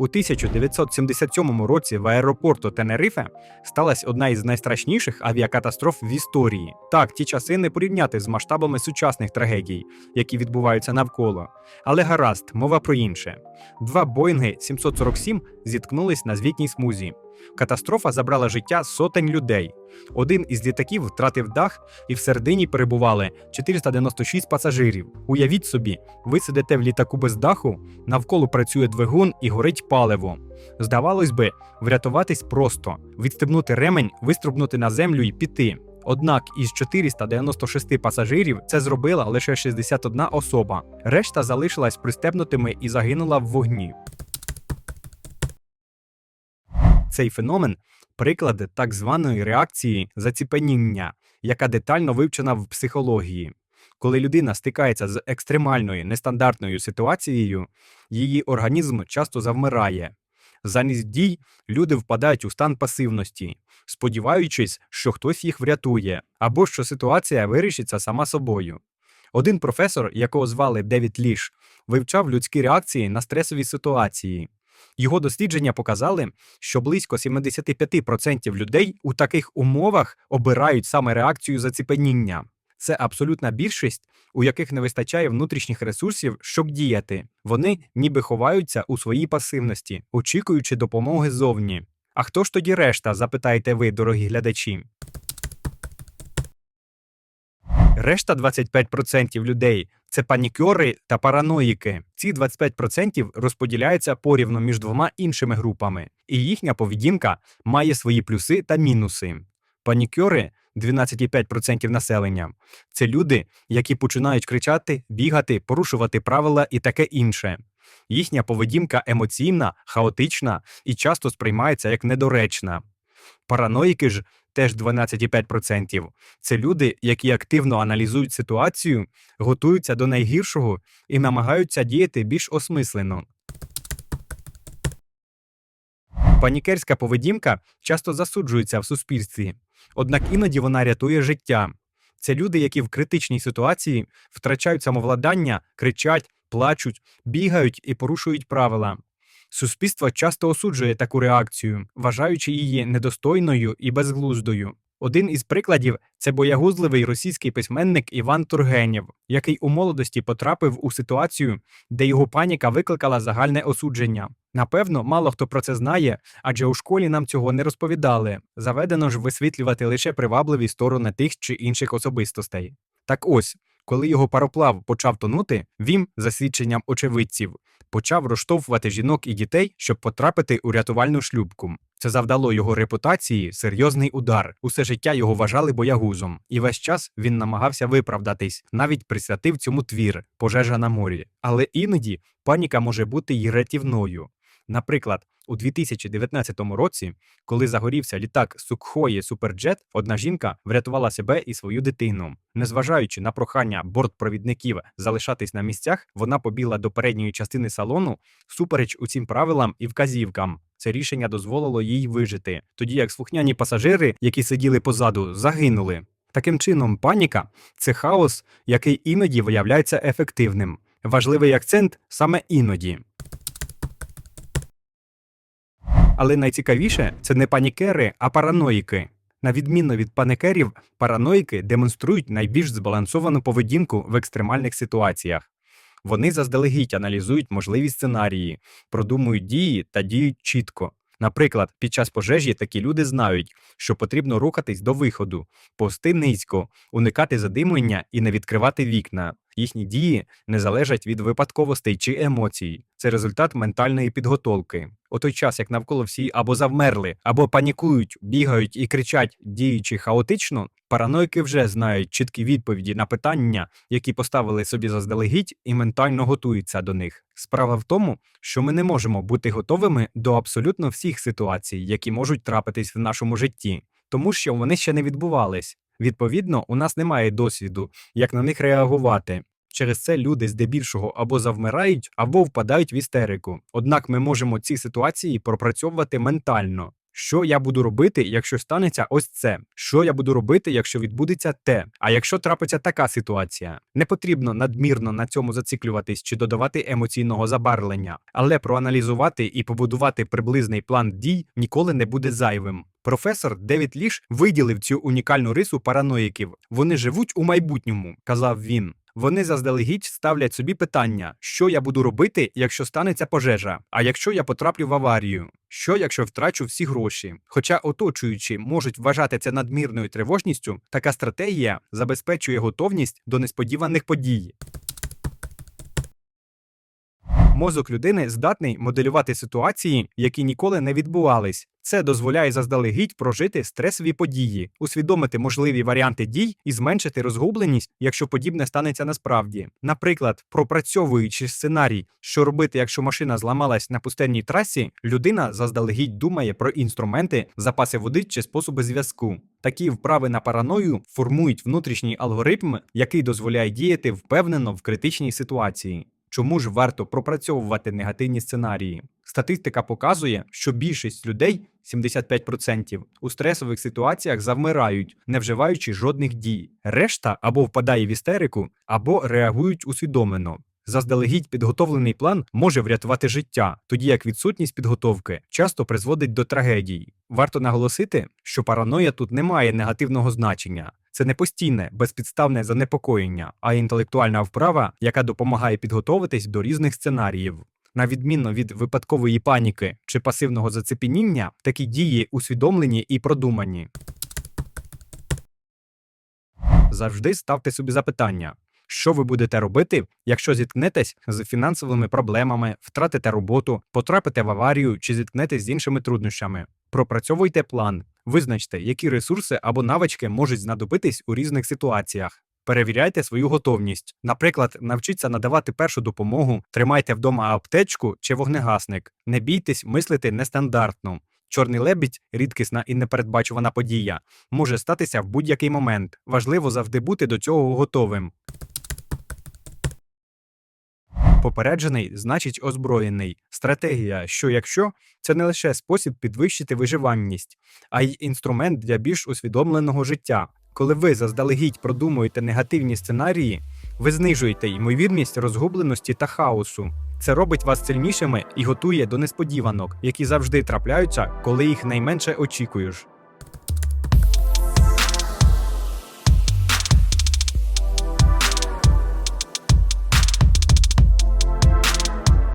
У 1977 році в аеропорту Тенерифе сталася одна із найстрашніших авіакатастроф в історії. Так, ті часи не порівняти з масштабами сучасних трагедій, які відбуваються навколо. Але гаразд, мова про інше. Два Боїнги 747 зіткнулись на звітній смузі. Катастрофа забрала життя сотень людей. Один із літаків втратив дах, і всередині перебували 496 пасажирів. Уявіть собі, ви сидите в літаку без даху, навколо працює двигун і горить паливо. Здавалось би, врятуватись просто: відстебнути ремень, виструбнути на землю і піти. Однак із 496 пасажирів це зробила лише 61 особа. Решта залишилась пристебнутими і загинула в вогні. Цей феномен приклад так званої реакції заціпеніння, яка детально вивчена в психології. Коли людина стикається з екстремальною нестандартною ситуацією, її організм часто завмирає. Замість дій люди впадають у стан пасивності, сподіваючись, що хтось їх врятує, або що ситуація вирішиться сама собою. Один професор, якого звали Девід Ліш, вивчав людські реакції на стресові ситуації. Його дослідження показали, що близько 75% людей у таких умовах обирають саме реакцію заціпеніння. Це абсолютна більшість, у яких не вистачає внутрішніх ресурсів, щоб діяти. Вони ніби ховаються у своїй пасивності, очікуючи допомоги зовні. А хто ж тоді решта, запитаєте ви, дорогі глядачі? Решта 25% людей це панікьори та параноїки. Ці 25% розподіляються порівну між двома іншими групами, і їхня поведінка має свої плюси та мінуси. Панікьори 12,5% населення це люди, які починають кричати, бігати, порушувати правила і таке інше. Їхня поведінка емоційна, хаотична і часто сприймається як недоречна. Параноїки ж теж 12,5%. Це люди, які активно аналізують ситуацію, готуються до найгіршого і намагаються діяти більш осмислено. Панікерська поведінка часто засуджується в суспільстві, однак іноді вона рятує життя. Це люди, які в критичній ситуації втрачають самовладання, кричать, плачуть, бігають і порушують правила. Суспільство часто осуджує таку реакцію, вважаючи її недостойною і безглуздою. Один із прикладів це боягузливий російський письменник Іван Тургенєв, який у молодості потрапив у ситуацію, де його паніка викликала загальне осудження. Напевно, мало хто про це знає, адже у школі нам цього не розповідали. Заведено ж висвітлювати лише привабливі сторони тих чи інших особистостей. Так ось, коли його пароплав почав тонути, він, за свідченням очевидців, почав розштовхувати жінок і дітей, щоб потрапити у рятувальну шлюбку. Це завдало його репутації серйозний удар. Усе життя його вважали боягузом, і весь час він намагався виправдатись, навіть присвятив цьому твір пожежа на морі. Але іноді паніка може бути й рятівною. Наприклад, у 2019 році, коли загорівся літак Сукхої Суперджет, одна жінка врятувала себе і свою дитину. Незважаючи на прохання бортпровідників залишатись на місцях, вона побігла до передньої частини салону супереч усім правилам і вказівкам. Це рішення дозволило їй вижити, тоді як слухняні пасажири, які сиділи позаду, загинули. Таким чином, паніка це хаос, який іноді виявляється ефективним. Важливий акцент саме іноді. Але найцікавіше це не панікери, а параноїки. На відміну від паникерів, параноїки демонструють найбільш збалансовану поведінку в екстремальних ситуаціях. Вони заздалегідь аналізують можливі сценарії, продумують дії та діють чітко. Наприклад, під час пожежі такі люди знають, що потрібно рухатись до виходу, повсти низько, уникати задимлення і не відкривати вікна. Їхні дії не залежать від випадковостей чи емоцій. Це результат ментальної підготовки. У той час, як навколо всі або завмерли, або панікують, бігають і кричать, діючи хаотично, параноїки вже знають чіткі відповіді на питання, які поставили собі заздалегідь, і ментально готуються до них. Справа в тому, що ми не можемо бути готовими до абсолютно всіх ситуацій, які можуть трапитись в нашому житті, тому що вони ще не відбувались. Відповідно, у нас немає досвіду, як на них реагувати. Через це люди здебільшого або завмирають, або впадають в істерику. Однак ми можемо ці ситуації пропрацьовувати ментально. Що я буду робити, якщо станеться ось це? Що я буду робити, якщо відбудеться те? А якщо трапиться така ситуація? Не потрібно надмірно на цьому зациклюватись чи додавати емоційного забарвлення, але проаналізувати і побудувати приблизний план дій ніколи не буде зайвим. Професор Девід Ліш виділив цю унікальну рису параноїків. Вони живуть у майбутньому, казав він. Вони заздалегідь ставлять собі питання, що я буду робити, якщо станеться пожежа, а якщо я потраплю в аварію, що якщо втрачу всі гроші. Хоча оточуючі можуть вважати це надмірною тривожністю, така стратегія забезпечує готовність до несподіваних подій. Мозок людини здатний моделювати ситуації, які ніколи не відбувались. Це дозволяє заздалегідь прожити стресові події, усвідомити можливі варіанти дій і зменшити розгубленість, якщо подібне станеться насправді. Наприклад, пропрацьовуючи сценарій, що робити, якщо машина зламалась на пустельній трасі, людина заздалегідь думає про інструменти, запаси води чи способи зв'язку. Такі вправи на параною формують внутрішній алгоритм, який дозволяє діяти впевнено в критичній ситуації. Чому ж варто пропрацьовувати негативні сценарії? Статистика показує, що більшість людей 75% у стресових ситуаціях завмирають, не вживаючи жодних дій. Решта або впадає в істерику, або реагують усвідомлено. Заздалегідь підготовлений план може врятувати життя, тоді як відсутність підготовки часто призводить до трагедій. Варто наголосити, що параноя тут не має негативного значення. Це не постійне, безпідставне занепокоєння, а інтелектуальна вправа, яка допомагає підготовитись до різних сценаріїв. На відміну від випадкової паніки чи пасивного зацепініння, такі дії усвідомлені і продумані. Завжди ставте собі запитання, що ви будете робити, якщо зіткнетесь з фінансовими проблемами, втратите роботу, потрапите в аварію чи зіткнетесь з іншими труднощами. Пропрацьовуйте план, визначте, які ресурси або навички можуть знадобитись у різних ситуаціях. Перевіряйте свою готовність. Наприклад, навчіться надавати першу допомогу, тримайте вдома аптечку чи вогнегасник. Не бійтесь мислити нестандартно. Чорний лебідь рідкісна і непередбачувана подія, може статися в будь-який момент. Важливо завжди бути до цього готовим. Попереджений значить озброєний. Стратегія, що якщо це не лише спосіб підвищити виживанність, а й інструмент для більш усвідомленого життя. Коли ви заздалегідь продумуєте негативні сценарії, ви знижуєте ймовірність розгубленості та хаосу. Це робить вас сильнішими і готує до несподіванок, які завжди трапляються, коли їх найменше очікуєш.